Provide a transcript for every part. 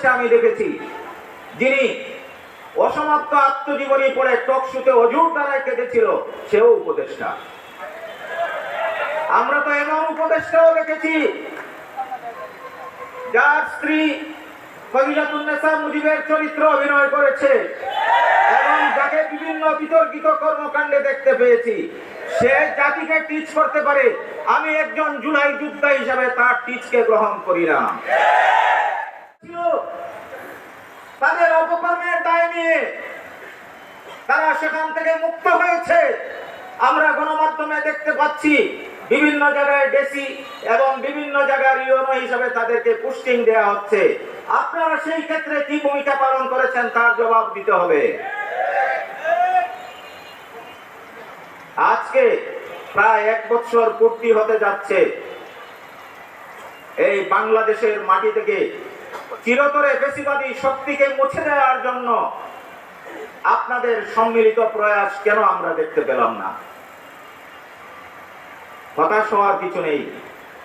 উপদেষ্টা আমি দেখেছি, যিনি অসমাপ্ত আত্মজীবনী পড়ে টকশুতে অজুর দ্বারায় কেঁদেছিল, সেও উপদেষ্টা। আমরা তো এমন উপদেষ্টাও দেখেছি, যার স্ত্রী ফজিলাতুন্নেসা মুজিবের চরিত্র অভিনয় করেছে, এবং যাকে বিভিন্ন বিতর্কিত কর্মকাণ্ডে দেখতে পেয়েছি, সে জাতিকে টিচ করতে পারে, আমি একজন জুলাই যোদ্ধা হিসাবে তার টিচকে গ্রহণ করি না। তাদের অপকর্মের দায় নিয়ে তারা সেখান থেকে মুক্ত হয়েছে। আমরা গণমাধ্যমে দেখতে পাচ্ছি, বিভিন্ন জায়গায় ডেসি এবং বিভিন্ন জায়গার ইউনো হিসাবে তাদেরকে পুস্টিং দেওয়া হচ্ছে। আপনারা সেই ক্ষেত্রে কি ভূমিকা পালন করেছেন তার জবাব দিতে হবে। আজকে প্রায় এক বছর পূর্তি হতে যাচ্ছে। এই বাংলাদেশের মাটি থেকে চিরতরে বেশিবাদী শক্তিকে মুছে দেওয়ার জন্য আপনাদের সম্মিলিত প্রয়াস কেন আমরা দেখতে পেলাম না? হতাশ হওয়ার কিছু নেই,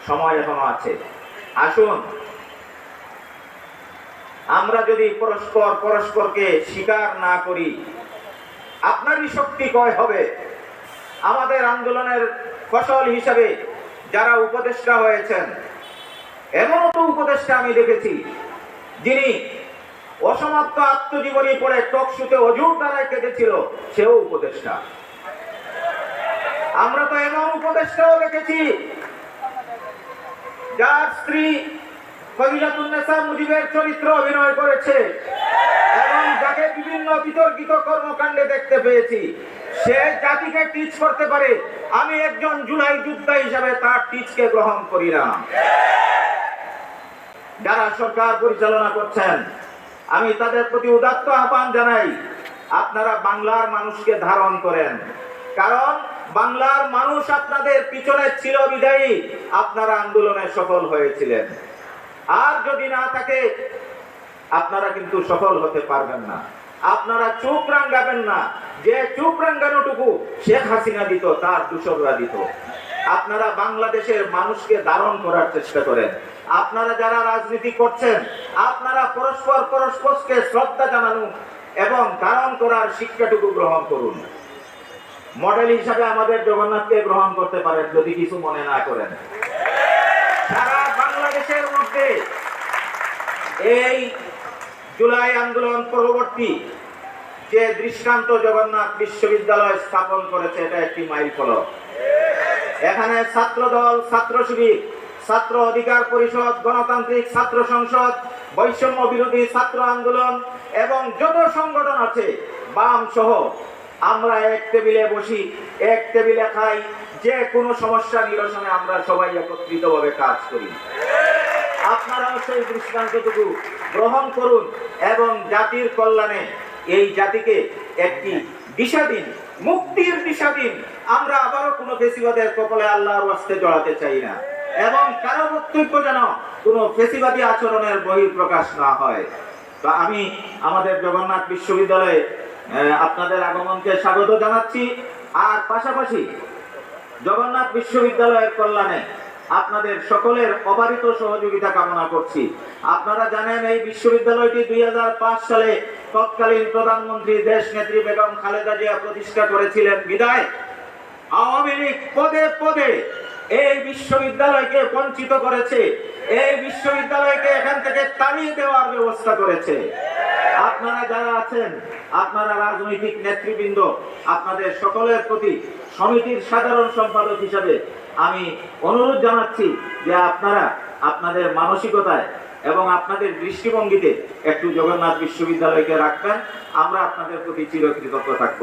সময় এখনও আছে। আসুন, আমরা যদি পরস্পর পরস্পরকে স্বীকার না করি, আপনারই শক্তি কয় হবে? আমাদের আন্দোলনের ফসল হিসাবে যারা উপদেষ্টা হয়েছেন এমনও তো উপদেষ্টা আমি দেখেছি। যিনি অসমাপ্ত আত্মজীবনী পড়ে টকশুতে অজুর দ্বারায় কেঁদেছিল, সেও উপদেষ্টা। আমরা তো এমন উপদেষ্টাও দেখেছি, যার স্ত্রী ফজিলাতুন্নেসা মুজিবের চরিত্র অভিনয় করেছে, এবং যাকে বিভিন্ন বিতর্কিত কর্মকাণ্ডে দেখতে পেয়েছি। সে জাতিকে টিচ করতে পারে, আমি একজন জুলাই যোদ্ধা হিসাবে তার টিচকে গ্রহণ করি না। যারা সরকার পরিচালনা করছেন, আমি তাদের প্রতি উদাত্ত আহ্বান জানাই, আপনারা বাংলার মানুষকে ধারণ করেন। কারণ বাংলার মানুষ আপনাদের পিছনে ছিল বিদায়ী, আপনারা আন্দোলনে সফল হয়েছিলেন। আর যদি না থাকে, আপনারা কিন্তু সফল হতে পারবেন না। আপনারা চুপ রাঙ্গাবেন না। যে চুপ রাঙ্গানোটুকু শেখ হাসিনা দিত, তার দূষকরা দিত। আপনারা বাংলাদেশের মানুষকে ধারণ করার চেষ্টা করেন। আপনারা যারা রাজনীতি করছেন, আপনারা পরস্পর পরস্পরকে শ্রদ্ধা জানানো এবং ধারণ করার শিক্ষাটুকু গ্রহণ করুন। মডেল হিসাবে আমাদের জগন্নাথকে গ্রহণ করতে পারেন যদি কিছু মনে না করেন। সারা বাংলাদেশের মধ্যে এই জুলাই আন্দোলন পরবর্তী যে দৃষ্টান্ত জগন্নাথ বিশ্ববিদ্যালয় স্থাপন করেছে, এটা একটি মাইল ফলক এখানে ছাত্র দল ছাত্র শিবির, ছাত্র অধিকার পরিষদ, গণতান্ত্রিক ছাত্র সংসদ, বৈষম্য বিরোধী ছাত্র আন্দোলন এবং যত সংগঠন আছে, বাম সহ, আমরা এক টেবিলে বসি, এক টেবিলে খাই, যে কোনো সমস্যা নিরসনে আমরা সবাই একত্রিতভাবে কাজ করি। আপনারাও সেই দৃষ্টান্তটুকু গ্রহণ করুন এবং জাতির কল্যাণে এই জাতিকে একটি দিশা মুক্তির দিশা আমরা আবারও কোনো ফেসিবাদের কপালে আল্লাহর ওয়াস্তে জড়াতে চাই না। এবং কারও বক্তব্য যেন কোনো ফেসিবাদী আচরণের বহির প্রকাশ না হয়। তো আমি আমাদের জগন্নাথ বিশ্ববিদ্যালয়ে আপনাদের আগমনকে স্বাগত জানাচ্ছি। আর পাশাপাশি জগন্নাথ বিশ্ববিদ্যালয়ের কল্যাণে আপনাদের সকলের অবারিত সহযোগিতা কামনা করছি। আপনারা জানেন, এই বিশ্ববিদ্যালয়টি দুই হাজার পাঁচ সালে তৎকালীন প্রধানমন্ত্রী দেশ নেত্রী বেগম খালেদা জিয়া প্রতিষ্ঠা করেছিলেন। বিদায়। আওয়ামী লীগ পদে পদে এই বিশ্ববিদ্যালয়কে বঞ্চিত করেছে। এই বিশ্ববিদ্যালয়কে এখান থেকে তাড়িয়ে দেওয়ার ব্যবস্থা করেছে। আপনারা যারা আছেন, আপনারা রাজনৈতিক নেতৃবৃন্দ, আপনাদের সকলের প্রতি সমিতির সাধারণ সম্পাদক হিসাবে আমি অনুরোধ জানাচ্ছি যে আপনারা আপনাদের মানসিকতায় এবং আপনাদের দৃষ্টিভঙ্গিতে একটু জগন্নাথ বিশ্ববিদ্যালয়কে রাখবেন। আমরা আপনাদের প্রতি চিরকৃতজ্ঞ থাকব।